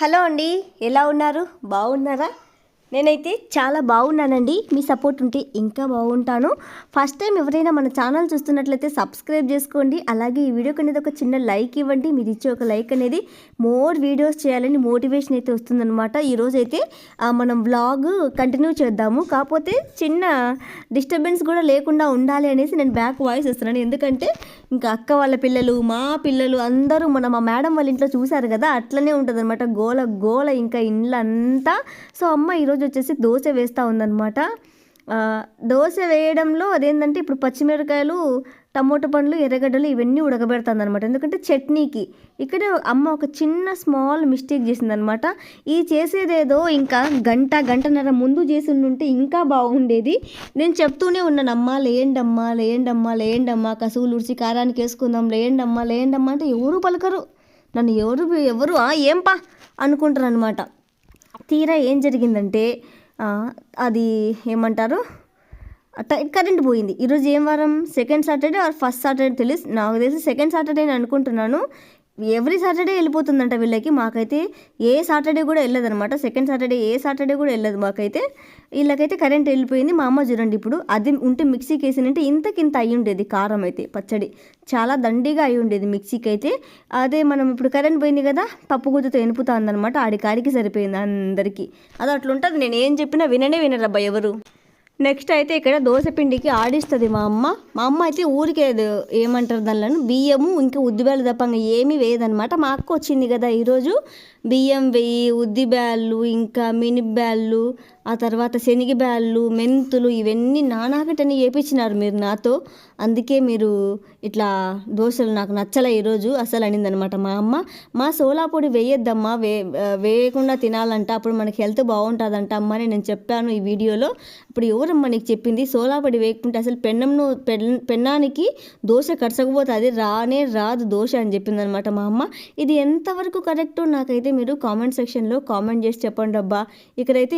Hello అండి ఎలా ఉన్నారు? బాగున్నారా? నేనైతే చాలా బాగున్నానండి. మీ సపోర్ట్ ఉంటే ఇంకా బాగుంటాను. ఫస్ట్ టైం ఎవరైనా మన ఛానల్ చూస్తున్నట్లయితే సబ్స్క్రైబ్ చేసుకోండి. అలాగే ఈ వీడియోకి అనేది ఒక చిన్న లైక్ ఇవ్వండి. మీరు ఇచ్చే ఒక లైక్ అనేది మోర్ వీడియోస్ చేయాలని మోటివేషన్ అయితే వస్తుందన్నమాట. ఈరోజు అయితే మనం బ్లాగ్ కంటిన్యూ చేద్దాము. కాకపోతే చిన్న డిస్టర్బెన్స్ కూడా లేకుండా ఉండాలి అనేసి నేను బ్యాక్ వాయిస్ ఇస్తున్నాను. ఎందుకంటే ఇంకా అక్క వాళ్ళ పిల్లలు మా పిల్లలు అందరూ మన మా మేడం వాళ్ళ ఇంట్లో చూశారు కదా అట్లనే ఉంటుంది అనమాట గోల గోల ఇంకా ఇండ్లంతా. సో అమ్మ ఈరోజు వచ్చేసి దోశ వేస్తూ ఉందన్నమాట. దోశ వేయడంలో అదేంటంటే ఇప్పుడు పచ్చిమిరకాయలు టమోటా పండ్లు ఎర్రగడ్డలు ఇవన్నీ ఉడకబెడతాను అనమాట ఎందుకంటే చట్నీకి. ఇక్కడ అమ్మ ఒక చిన్న స్మాల్ మిస్టేక్ చేసిందనమాట ఈ చేసేదేదో ఇంకా గంట గంటన్నర ముందు చేసి ఉంటే ఇంకా బాగుండేది. నేను చెప్తూనే ఉన్నాను అమ్మా లేయండమ్మా లేయండమ్మా లేయండమ్మా కసువులు ఉడిచి కారానికి వేసుకుందాం లేయండమ్మా లేయండమ్మా అంటే ఎవరు పలకరు. నన్ను ఎవరు ఎవరు ఏంపా ఏం పా అనుకుంటారు అనమాట తీరా ఏం జరిగిందంటే అది ఏమంటారు? కరెంట్ పోయింది. ఈరోజు ఏం వారం? Second Saturday or first Saturday తెలుసు నాకు తెలిసి సెకండ్ సాటర్డే అని అనుకుంటున్నాను. ఎవ్రీ సాటర్డే వెళ్ళిపోతుందంట వీళ్ళకి. మాకైతే ఏ సాటర్డే కూడా వెళ్ళదనమాట సెకండ్ సాటర్డే ఏ సాటర్డే కూడా వెళ్ళదు మాకైతే. వీళ్ళకైతే కరెంట్ వెళ్ళిపోయింది. మా అమ్మ చూడండి ఇప్పుడు. అది ఉంటే మిక్సీకి వేసినంటే ఇంతకింత అయి ఉండేది కారం అయితే పచ్చడి. చాలా దండిగా అయి ఉండేది మిక్సీకి అయితే. అదే మనం ఇప్పుడు కరెంట్ పోయింది కదా పప్పు గుత్తుతో ఎనుపుతా ఉందనమాట ఆడికాడికి సరిపోయింది అందరికీ. అది అట్లా ఉంటుంది నేను ఏం చెప్పినా విననే వినరబ్బా ఎవరు. నెక్స్ట్ అయితే ఇక్కడ దోశ పిండికి ఆడిస్తుంది మా అమ్మ. మా అమ్మ అయితే ఊరికే ఏమంటారు దానిలో బియ్యము ఇంకా ఉద్దిబ్యాలు తప్ప ఏమీ వేయదనమాట మా అక్క వచ్చింది కదా ఈరోజు. బియ్యం వెయ్యి ఉద్దిబేళ్ళు ఇంకా మినిబ్యాళ్ళు ఆ తర్వాత శనగబ్యాళ్ళు మెంతులు ఇవన్నీ నానాకటని వేపించినారు మీరు నాతో. అందుకే మీరు ఇట్లా దోశలు నాకు నచ్చలే ఈరోజు అసలు అనిందనమాట మా అమ్మ. మా సోలా పొడి వేయొద్దమ్మా వే వేయకుండా తినాలంట అప్పుడు మనకి హెల్త్ బాగుంటుందంట అమ్మ అని నేను చెప్పాను ఈ వీడియోలో. ఇప్పుడు ఎవరమ్మా నీకు చెప్పింది? సోలా పొడి వేయకుంటే అసలు పెన్నంను పెన్- పెన్నానికి దోశ కరచకపోతే రానే రాదు దోశ అని చెప్పింది అనమాట మా అమ్మ. ఇది ఎంతవరకు కరెక్టో నాకైతే మీరు కామెంట్ సెక్షన్లో కామెంట్ చేసి చెప్పండి అబ్బా ఇక్కడైతే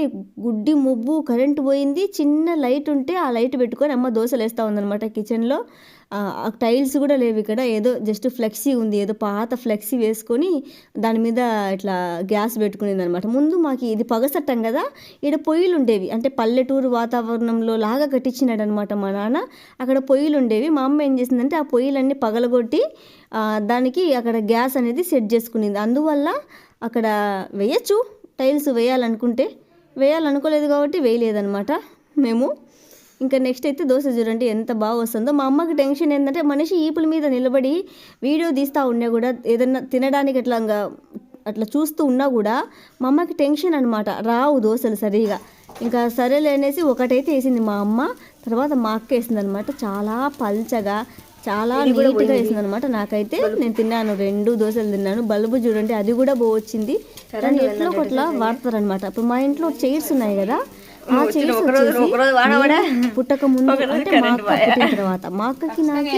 గుడ్డి ముబ్బు కరెంట్ పోయింది. చిన్న లైట్ ఉంటే ఆ లైట్ పెట్టుకొని అమ్మ దోశలు వేస్తూ ఉందన్నమాట కిచెన్లో. ఆ టైల్స్ కూడా లేవు ఇక్కడ. ఏదో జస్ట్ ఫ్లెక్సీ ఉంది. ఏదో పాత ఫ్లెక్సీ వేసుకొని దాని మీద ఇట్లా గ్యాస్ పెట్టుకునేది అనమాట ముందు మాకు ఇది పగసట్టం కదా. ఇక్కడ పొయ్యిలు ఉండేవి అంటే పల్లెటూరు వాతావరణంలో లాగా కట్టించినాడు అనమాట మా నాన్న. అక్కడ పొయ్యిలు ఉండేవి మా అమ్మ ఏం చేసిందంటే ఆ పొయ్యిలన్నీ పగలగొట్టి దానికి అక్కడ గ్యాస్ అనేది సెట్ చేసుకునేది. అందువల్ల అక్కడ వేయచ్చు. టైల్స్ వేయాలనుకుంటే వేయాలనుకోలేదు కాబట్టి వేయలేదన్నమాట మేము. ఇంకా నెక్స్ట్ అయితే దోశ చూడండి ఎంత బాగా వస్తుందో. మా అమ్మకి టెన్షన్ ఏంటంటే మనిషి ఈపుల మీద నిలబడి వీడియో తీస్తూ ఉన్నా కూడా ఏదన్నా తినడానికి అట్లా అట్లా చూస్తూ ఉన్నా కూడా మా అమ్మకి టెన్షన్ అనమాట రావు దోశలు సరిగా. ఇంకా సరేలే అనేసి ఒకటైతే వేసింది మా అమ్మ. తర్వాత మా అక్క వేసింది అనమాట చాలా పల్చగా చాలా నీట్గా వేసింది అనమాట నాకైతే. నేను తిన్నాను రెండు దోశలు తిన్నాను. బల్బు చూడండి అది కూడా బో వచ్చింది దాన్ని ఎట్లో ఒకట్లా వాడతారనమాట ఇప్పుడు మా ఇంట్లో చైర్స్ ఉన్నాయి కదా ఆ చైర్స్ వచ్చేసి పుట్టక ముందు అంటే మా అక్క పుట్టిన తర్వాత. మా అక్కకి నాకి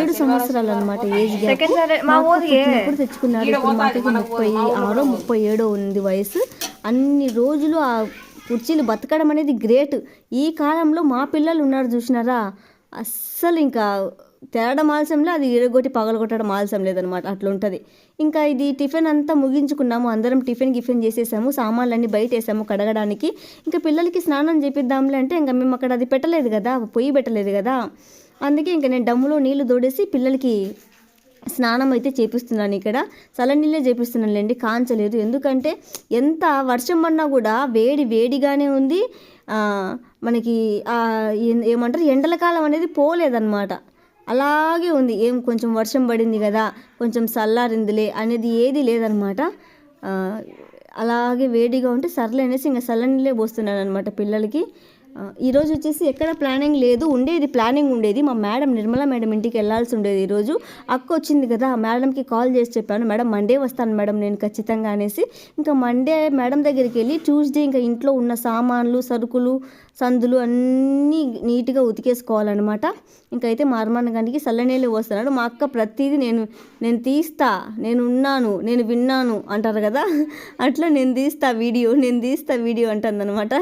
ఏడు సంవత్సరాలు అనమాట ఏజ్ గ్యాప్. మా అక్క పుట్టినప్పుడు తెచ్చుకున్నారు. ఇప్పుడు మా అక్కకి ముప్పై ఆరో ముప్పై ఏడో ఉంది వయసు అన్ని రోజులు ఆ కుర్చీలు బతకడం అనేది గ్రేట్. ఈ కాలంలో మా పిల్లలు ఉన్నారు చూసినారా? అస్సలు ఇంకా తేడం ఆలస్యంలో అది ఇరగొట్టి పగలగొట్టడం ఆలస్యం లేదనమాట అట్లా ఉంటుంది ఇంకా ఇది టిఫిన్ అంతా ముగించుకున్నాము. అందరం టిఫిన్ గిఫిన్ చేసేసాము. సామాన్లన్నీ బయట వేసాము కడగడానికి. ఇంకా పిల్లలకి స్నానం చేపిద్దాంలే అంటే ఇంకా మేము అక్కడ అది పెట్టలేదు కదా పొయ్యి పెట్టలేదు కదా. అందుకే ఇంకా నేను డమ్ములో నీళ్ళు దోడేసి పిల్లలకి స్నానం అయితే చేపిస్తున్నాను ఇక్కడ. చల్లనీళ్ళే చేపిస్తున్నానులేండి కాంచలేదు. ఎందుకంటే ఎంత వర్షం పడినా కూడా వేడి వేడిగానే ఉంది. మనకి ఏం- ఏమంటారు? ఎండల కాలం అనేది పోలేదన్నమాట. అలాగే ఉంది. ఏం కొంచెం వర్షం పడింది కదా కొంచెం చల్లారిందిలే అనేది ఏది లేదనమాట. అలాగే వేడిగా ఉంటే సర్లే అనేసి ఇంకా చల్లనీళ్ళే పోస్తున్నాను అనమాట పిల్లలకి. ఈరోజు వచ్చేసి ఎక్కడ ప్లానింగ్ లేదు ఉండేది ప్లానింగ్ ఉండేది. మా మేడం నిర్మలా మేడం ఇంటికి వెళ్ళాల్సి ఉండేది ఈరోజు అక్క వచ్చింది కదా ఆ మేడంకి కాల్ చేసి చెప్పాను మేడం మండే వస్తాను మేడం నేను ఖచ్చితంగా అనేసి. ఇంకా మండే మేడం దగ్గరికి వెళ్ళి ట్యూస్డే ఇంకా ఇంట్లో ఉన్న సామాన్లు సరుకులు సందులు అన్నీ నీట్గా ఉతికేసుకోవాలన్నమాట. ఇంకైతే మా అర్మాన్ గారికి సల్లనీళ్ళు పోస్తున్నాడు. మా అక్క ప్రతిదీ నేను నేను తీస్తా నేను ఉన్నాను నేను విన్నాను అంటారు కదా. అట్లా నేను తీస్తా వీడియో నేను తీస్తా వీడియో అంటుందన్నమాట.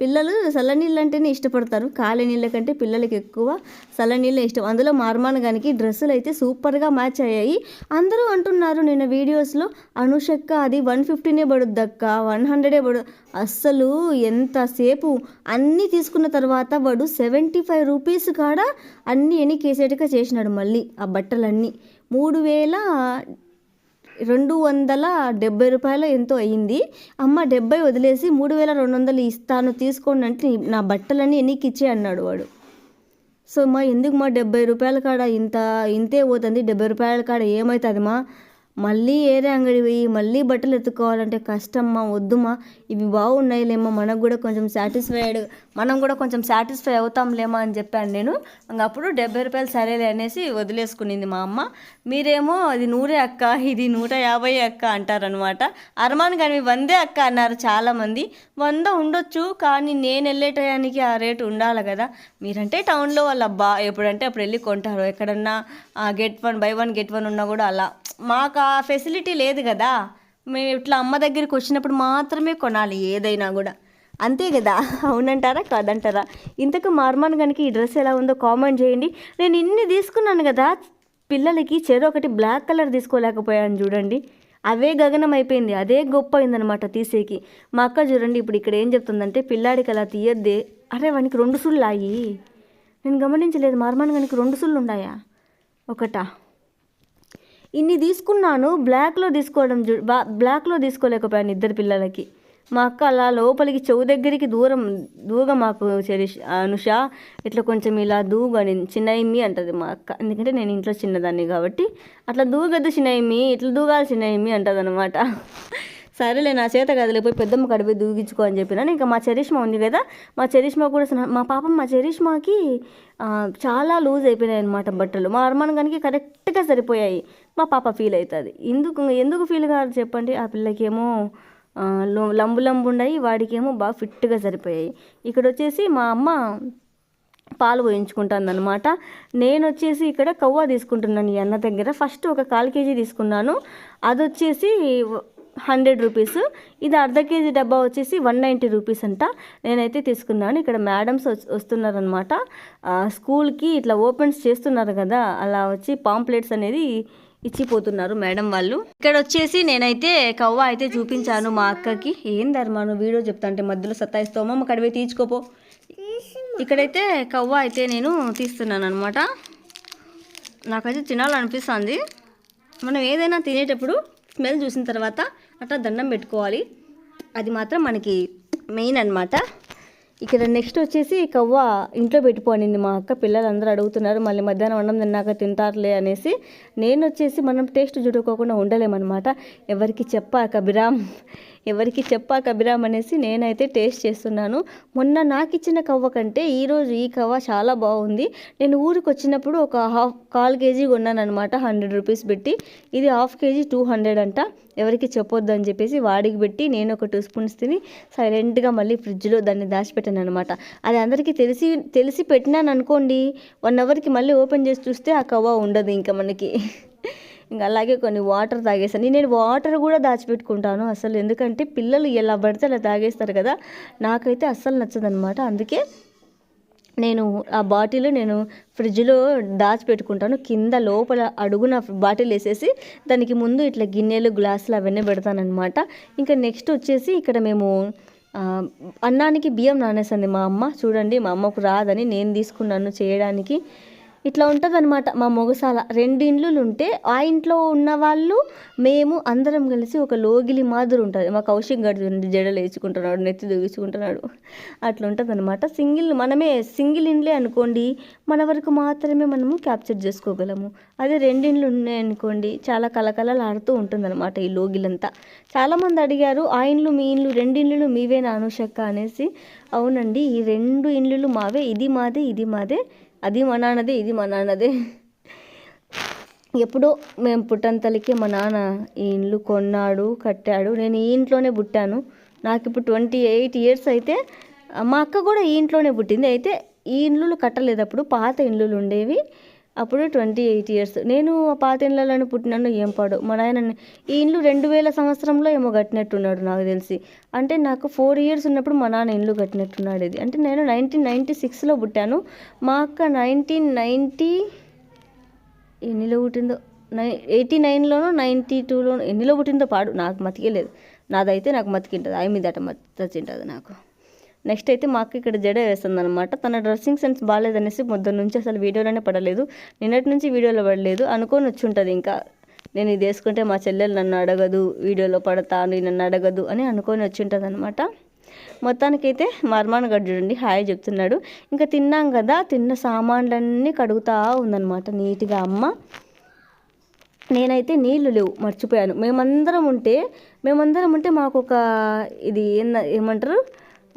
పిల్లలు చల్లనీళ్ళు అంటేనే ఇష్టపడతారు. కాలి నీళ్ళ కంటే పిల్లలకి ఎక్కువ చల్లనీళ్ళే ఇష్టం. అందులో మార్మాన్గానికి డ్రెస్సులు అయితే సూపర్గా మ్యాచ్ అయ్యాయి. అందరూ అంటున్నారు నేను వీడియోస్లో అనుషక్క అది వన్ ఫిఫ్టీనే పడుద్దక్క వన్ హండ్రెడే పడు అస్సలు ఎంతసేపు అన్నీ తీసుకున్న తర్వాత వాడు సెవెంటీ ఫైవ్ రూపీస్ కాడ అన్నీ ఎన్ని కేసేట్టుగా చేసినాడు మళ్ళీ ఆ బట్టలన్నీ. మూడు వేల రెండు వందల డెబ్బై రూపాయలు ఎంతో అయ్యింది. అమ్మ డెబ్బై వదిలేసి మూడు వేల రెండు వందలు ఇస్తాను తీసుకోండి అంటే నా బట్టలన్నీ ఎన్నికి ఇచ్చే అన్నాడు వాడు. సో మా ఎందుకు మా డెబ్బై రూపాయల కాడ ఇంత ఇంతే పోతుంది? డెబ్బై రూపాయల కాడ ఏమవుతుంది మా మళ్ళీ ఏరే అంగడి పోయి మళ్ళీ బట్టలు ఎత్తుకోవాలంటే కష్టమ్మా వద్దుమా? ఇవి బాగున్నాయిలేమో మనకు కూడా కొంచెం సాటిస్ఫైడ్ మనం కూడా కొంచెం సాటిస్ఫై అవుతాంలేమా అని చెప్పాను నేను. అప్పుడు డెబ్బై రూపాయలు సరేలే అనేసి వదిలేసుకునింది మా అమ్మ. మీరేమో అది నూరే అక్క ఇది నూట యాభై అక్క అంటారనమాట అరమాన్ కానీ వందే అక్క అన్నారు చాలామంది. వంద ఉండొచ్చు కానీ నేను వెళ్ళే టయానికి ఆ రేటు ఉండాలి కదా. మీరంటే టౌన్లో వాళ్ళ బా ఎప్పుడంటే అప్పుడు వెళ్ళి కొంటారు. ఎక్కడన్నా get one buy one get one ఉన్నా కూడా అలా. మాకు ఆ ఫెసిలిటీ లేదు కదా. మేము ఇట్లా అమ్మ దగ్గరికి వచ్చినప్పుడు మాత్రమే కొనాలి ఏదైనా కూడా. అంతే కదా. అవునంటారా? కాదంటారా? ఇంతకు మార్మాన్ కనుక ఈ డ్రెస్ ఎలా ఉందో కామెంట్ చేయండి. నేను ఇన్ని తీసుకున్నాను కదా. పిల్లలకి చెరు ఒకటి బ్లాక్ కలర్ తీసుకోలేకపోయాను చూడండి. అవే గగనం అయిపోయింది. అదే గొప్ప అయిందనమాట తీసేకి. మా అక్క చూడండి ఇప్పుడు ఇక్కడ ఏం చెప్తుందంటే పిల్లాడికి అలా తీయద్దే. అరే వానికి రెండు సుళ్ళు అయ్యి నేను గమనించలేదు. మార్మాన్ గనికి రెండు సుళ్ళు ఉన్నాయా? ఒకటా? ఇన్ని తీసుకున్నాను బ్లాక్లో తీసుకోవడం చూ బా- బ్లాక్లో తీసుకోలేకపోయాను ఇద్దరు పిల్లలకి. మా అక్క అలా లోపలికి చెవు దగ్గరికి దూరం దూగ మాకు చెరిష్ అనుష ఇట్లా కొంచెం ఇలా దూగని చిన్నయిమ్మి అంటది మా అక్క. ఎందుకంటే నేను ఇంట్లో చిన్నదాన్ని కాబట్టి అట్లా దూగద్దు చిన్నయిమ్మి ఇట్లా దూగాలి చిన్నయిమ్మి అంటది అనమాట సరేలే నా చేత కదిలే పోయి పెద్దమ్మ కడిపోయి దూగించుకో అని చెప్పినాను ఇంకా మా చరిష్మా ఉంది కదా మా చరిష్మా కూడా మా పాపం మా చరిష్మాకి చాలా లూజ్ అయిపోయినాయి అనమాట బట్టలు. మా అర్మాన్ గానికి కరెక్ట్గా సరిపోయాయి. మా పాప ఫీల్ అవుతుంది. ఎందుకు ఎందుకు ఫీల్ కాదు చెప్పండి. ఆ పిల్లకేమో లంబు లంబు ఉన్నాయి వాడికేమో బాగా ఫిట్గా సరిపోయాయి. ఇక్కడ వచ్చేసి మా అమ్మ పాలు పోయించుకుంటాను అనమాట నేను వచ్చేసి ఇక్కడ కవ్వ తీసుకుంటున్నాను ఈ అన్న దగ్గర. ఫస్ట్ ఒక కాల్ కేజీ తీసుకున్నాను. అది వచ్చేసి హండ్రెడ్ రూపీస్. ఇది అర్ధ కేజీ డబ్బా వచ్చేసి వన్ నైంటీ రూపీస్ అంట. నేనైతే తీసుకున్నాను. ఇక్కడ మేడమ్స్ వస్తున్నారనమాట స్కూల్కి ఇట్లా ఓపెన్స్ చేస్తున్నారు కదా అలా వచ్చి పాంప్లెట్స్ అనేది ఇచ్చిపోతున్నారు మేడం వాళ్ళు. ఇక్కడ వచ్చేసి నేనైతే కవ్వ అయితే చూపించాను మా అక్కకి. ఏం ధర్మాను వీడియో చెప్తా అంటే మధ్యలో సత్తాయిస్తావు అమ్మ కడివే తీసుకోపో ఇక్కడైతే కవ్వ అయితే నేను తీస్తున్నాను అనమాట నాకైతే తినాలనిపిస్తుంది. మనం ఏదైనా తినేటప్పుడు స్మెల్ చూసిన తర్వాత అట్లా దండం పెట్టుకోవాలి. అది మాత్రం మనకి మెయిన్ అన్నమాట. ఇక్కడ నెక్స్ట్ వచ్చేసి కవ్వ ఇంట్లో పెట్టుకోనింది మా అక్క. పిల్లలందరూ అడుగుతున్నారు మళ్ళీ మధ్యాహ్నం అన్నం తిన్నాక తింటారులే అనేసి. నేను వచ్చేసి మనం టేస్ట్ చూడుకోకుండా ఉండలేమన్నమాట. ఎవరికి చెప్పాక బిరామ్ ఎవరికి చెప్పాక అభిరామ్ అనేసి నేనైతే టేస్ట్ చేస్తున్నాను. మొన్న నాకు ఇచ్చిన కవ్వ కంటే ఈరోజు ఈ కవ్వ చాలా బాగుంది. నేను ఊరికి వచ్చినప్పుడు ఒక హాఫ్ కాల్ కేజీ కొన్నాను అనమాట హండ్రెడ్ రూపీస్ పెట్టి. ఇది హాఫ్ కేజీ టూ హండ్రెడ్ అంట. ఎవరికి చెప్పొద్దు అని చెప్పేసి వాడికి పెట్టి నేను ఒక టూ స్పూన్స్ తిని సైలెంట్గా మళ్ళీ ఫ్రిడ్జ్లో దాన్ని దాచిపెట్టాను అనమాట అది అందరికీ తెలిసి తెలిసి పెట్టినాను అనుకోండి వన్ అవర్కి మళ్ళీ ఓపెన్ చేసి చూస్తే ఆ కవ్వ ఉండదు ఇంకా మనకి. ఇంకా అలాగే కొన్ని వాటర్ తాగేసాను నేను వాటర్ కూడా దాచిపెట్టుకుంటాను అసలు. ఎందుకంటే పిల్లలు ఎలా పడితే అలా తాగేస్తారు కదా. నాకైతే అస్సలు నచ్చదనమాట. అందుకే నేను ఆ బాటిల్ నేను ఫ్రిడ్జ్లో దాచిపెట్టుకుంటాను. కింద లోపల అడుగున బాటిల్ వేసేసి దానికి ముందు ఇట్లా గిన్నెలు గ్లాసులు అవన్నీ పెడతానమాట ఇంకా నెక్స్ట్ వచ్చేసి ఇక్కడ మేము అన్నానికి బియ్యం నానేసింది మా అమ్మ. చూడండి మా అమ్మకు రాదని నేను తీసుకున్నాను చేయడానికి. ఇట్లా ఉంటుంది అనమాట మా మొగసాల. రెండు ఇండ్లు ఉంటే ఆ ఇంట్లో ఉన్న వాళ్ళు మేము అందరం కలిసి ఒక లోగిలి మాదిరి ఉంటుంది మా కౌశిక్ గడి జడలు వేసుకుంటున్నాడు నెత్తి దూగించుకుంటున్నాడు అట్లా ఉంటుంది అనమాట సింగిల్ మనమే సింగిల్ ఇండ్లే అనుకోండి మన వరకు మాత్రమే మనము క్యాప్చర్ చేసుకోగలము. అదే రెండు ఇండ్లు ఉన్నాయి అనుకోండి చాలా కలకలలు ఆడుతూ ఉంటుంది అనమాట ఈ లోగిలంతా. చాలామంది అడిగారు ఆ ఇండ్లు మీ ఇండ్లు రెండు ఇండ్లు మీవేనా అనుషక్క? అనేసి. అవునండి ఈ రెండు ఇండ్లు మావే ఇది మాదే ఇది మాదే. అది మా నాన్నదే ఇది మా నాన్నదే. ఎప్పుడో మేము పుట్టంతలకే మా నాన్న ఈ ఇల్లు కొన్నాడు కట్టాడు. నేను ఈ ఇంట్లోనే పుట్టాను. నాకు ఇప్పుడు ట్వంటీ ఎయిట్ ఇయర్స్ అయితే మా అక్క కూడా ఈ ఇంట్లోనే పుట్టింది. అయితే ఈ ఇండ్లు కట్టలేదు అప్పుడు పాత ఇండ్లు ఉండేవి. అప్పుడు ట్వంటీ ఎయిట్ ఇయర్స్. నేను ఆ పాత ఇళ్ళలోనే పుట్టినాను ఏం పాడు? మా నాయన ఈ ఇల్లు రెండు వేల సంవత్సరంలో ఏమో కట్టినట్టున్నాడు నాకు తెలిసి. అంటే నాకు ఫోర్ ఇయర్స్ ఉన్నప్పుడు మా నాన్న ఇల్లు కట్టినట్టున్నాడు ఇది. అంటే నేను నైన్టీన్ నైంటీ సిక్స్లో పుట్టాను. మా అక్క నైన్టీన్ నైంటీ ఎన్నిలో పుట్టిందో? నై ఎయిటీ నైన్లోనో నైంటీ టూలోనో ఎన్నిలో పుట్టిందో పాడు. నాకు మతికే లేదు నాదైతే నాకు మతికింటుంది. ఐ మీద అట మతింటుంది నాకు. నెక్స్ట్ అయితే మా అక్క ఇక్కడ జడ వేస్తుంది అనమాట తన డ్రెస్సింగ్ సెన్స్ బాగాలేదనేసి పొద్దున్న నుంచి అసలు వీడియోలోనే పడలేదు. నిన్నటి నుంచి వీడియోలో పడలేదు. అనుకొని వచ్చి ఉంటుంది ఇంకా. నేను ఇది వేసుకుంటే మా చెల్లెలు నన్ను అడగదు వీడియోలో పడతా అని నన్ను అడగదు అని అనుకొని వచ్చి ఉంటుంది అనమాట మొత్తానికైతే మర్మాన్ గడ్డ చూడండి హాయ్ చెప్తున్నాడు. ఇంకా తిన్నాం కదా తిన్న సామాన్లన్నీ కడుగుతా ఉందన్నమాట నీట్గా అమ్మ. నేనైతే నీళ్ళు లేవు మర్చిపోయాను. మేమందరం ఉంటే మేమందరం ఉంటే మాకు ఒక ఇది ఏంద- ఏమంటారు?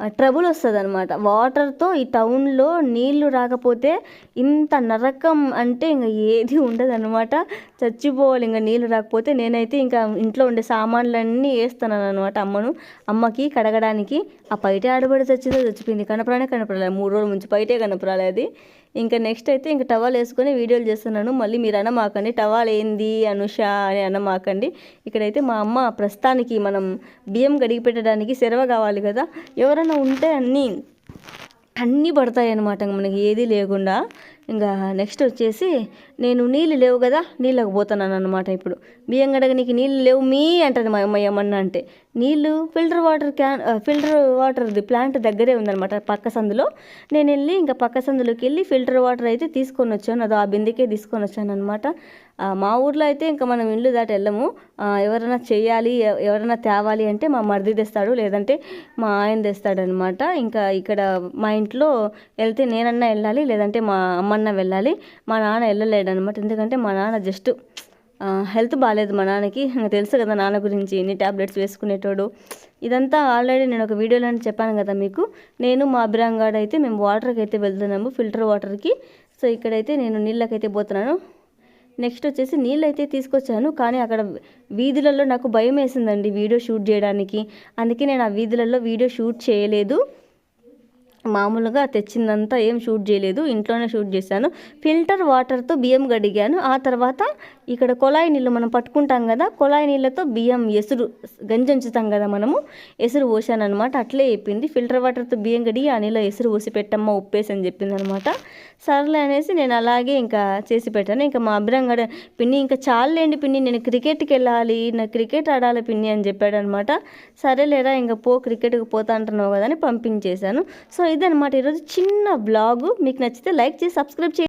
ట్రబుల్ వస్తుంది అనమాట వాటర్తో ఈ టౌన్లో నీళ్ళు రాకపోతే ఇంత నరకం అంటే ఇంకా ఏది ఉండదు అనమాట చచ్చిపోవాలి ఇంకా నీళ్ళు రాకపోతే. నేనైతే ఇంకా ఇంట్లో ఉండే సామాన్లన్నీ వేస్తాను అనమాట అమ్మను. అమ్మకి కడగడానికి. ఆ బయట ఆడబడి చచ్చిందో చచ్చిపోయింది. కనపడానే కనపడలేదు మూడు రోజుల నుంచి బయటే కనపడాలి అది. ఇంకా నెక్స్ట్ అయితే ఇంకా టవాల్ వేసుకొని వీడియోలు చేస్తున్నాను. మళ్ళీ మీరు అనమాకండి. టవాల్ ఏంది? అనుష అని అనమాకండి. ఇక్కడైతే మా అమ్మ ప్రస్తుతానికి మనం బియ్యం గడిగి పెట్టడానికి సెరవ కావాలి కదా. ఎవరైనా ఉంటే అన్నీ అన్నీ పడతాయి అన్నమాట. మనకి ఏది లేకుండా ఇంకా నెక్స్ట్ వచ్చేసి నేను నీళ్ళు లేవు కదా నీళ్ళకి పోతున్నాను అనమాట ఇప్పుడు. బియ్యం గడగనికి నీళ్ళు లేవు మీ అంటది మా అమ్మ ఏమన్నా అంటే. నీళ్ళు ఫిల్టర్ వాటర్ క్యాన్ ఫిల్టర్ వాటర్ది ప్లాంట్ దగ్గరే ఉందన్నమాట పక్క సందులో. నేను వెళ్ళి ఇంకా పక్క సందులోకి వెళ్ళి ఫిల్టర్ వాటర్ అయితే తీసుకొని వచ్చాను. అది ఆ బిందెకే తీసుకొని వచ్చాను అనమాట మా ఊర్లో అయితే ఇంకా మనం ఇల్లు దాటి వెళ్ళము. ఎవరైనా చేయాలి ఎవరైనా తేవాలి అంటే మా మరిది తెస్తాడు లేదంటే మా ఆయన తెస్తాడనమాట. ఇంకా ఇక్కడ మా ఇంట్లో వెళ్తే నేనన్నా వెళ్ళాలి లేదంటే మా అమ్మన్న వెళ్ళాలి. మా నాన్న వెళ్ళలేడనమాట. ఎందుకంటే మా నాన్న జస్ట్ హెల్త్ బాగాలేదు మా నాన్నకి. నాకు తెలుసు కదా నాన్న గురించి ఎన్ని ట్యాబ్లెట్స్ వేసుకునేటోడు. ఇదంతా ఆల్రెడీ నేను ఒక వీడియోలో చెప్పాను కదా మీకు. నేను మా అభిరాంగాడు అయితే మేము వాటర్కి అయితే వెళ్తున్నాము ఫిల్టర్ వాటర్కి. సో ఇక్కడైతే నేను నీళ్ళకైతే పోతున్నాను. నెక్స్ట్ వచ్చేసి నీళ్ళు అయితే తీసుకొచ్చాను కానీ అక్కడ వీధులలో నాకు భయం వేసిందండి వీడియో షూట్ చేయడానికి. అందుకే నేను ఆ వీధులలో వీడియో షూట్ చేయలేదు. మామూలుగా తెచ్చిందంతా ఏం షూట్ చేయలేదు ఇంట్లోనే షూట్ చేశాను. ఫిల్టర్ వాటర్తో బియ్యం గడిగాను ఆ తర్వాత ఇక్కడ కొలాయి నీళ్ళు మనం పట్టుకుంటాం కదా కొలాయి నీళ్ళతో బియ్యం ఎసురు గంజి ఉంచుతాం కదా మనము ఎసురు పోసాను అనమాట అట్లే చెప్పింది. ఫిల్టర్ వాటర్తో బియ్యం గడిగి ఆ నీళ్ళ ఎసురు పోసి పెట్టమ్మ ఉప్పేసి అని చెప్పింది అనమాట సర్లే అనేసి నేను అలాగే ఇంకా చేసి పెట్టాను. ఇంకా మా అభిరంగడ పిన్ని ఇంకా చాలేండి పిన్ని నేను క్రికెట్కి వెళ్ళాలి నాకు క్రికెట్ ఆడాలి పిన్ని అని చెప్పాడు అనమాట సరేలేరా ఇంకా పో క్రికెట్కి పోతా అంటున్నావు కదా అని పంపించేశాను. సో ఇదనమాట ఈరోజు చిన్న బ్లాగు మీకు నచ్చితే లైక్ చేసి సబ్స్క్రైబ్ చేయండి.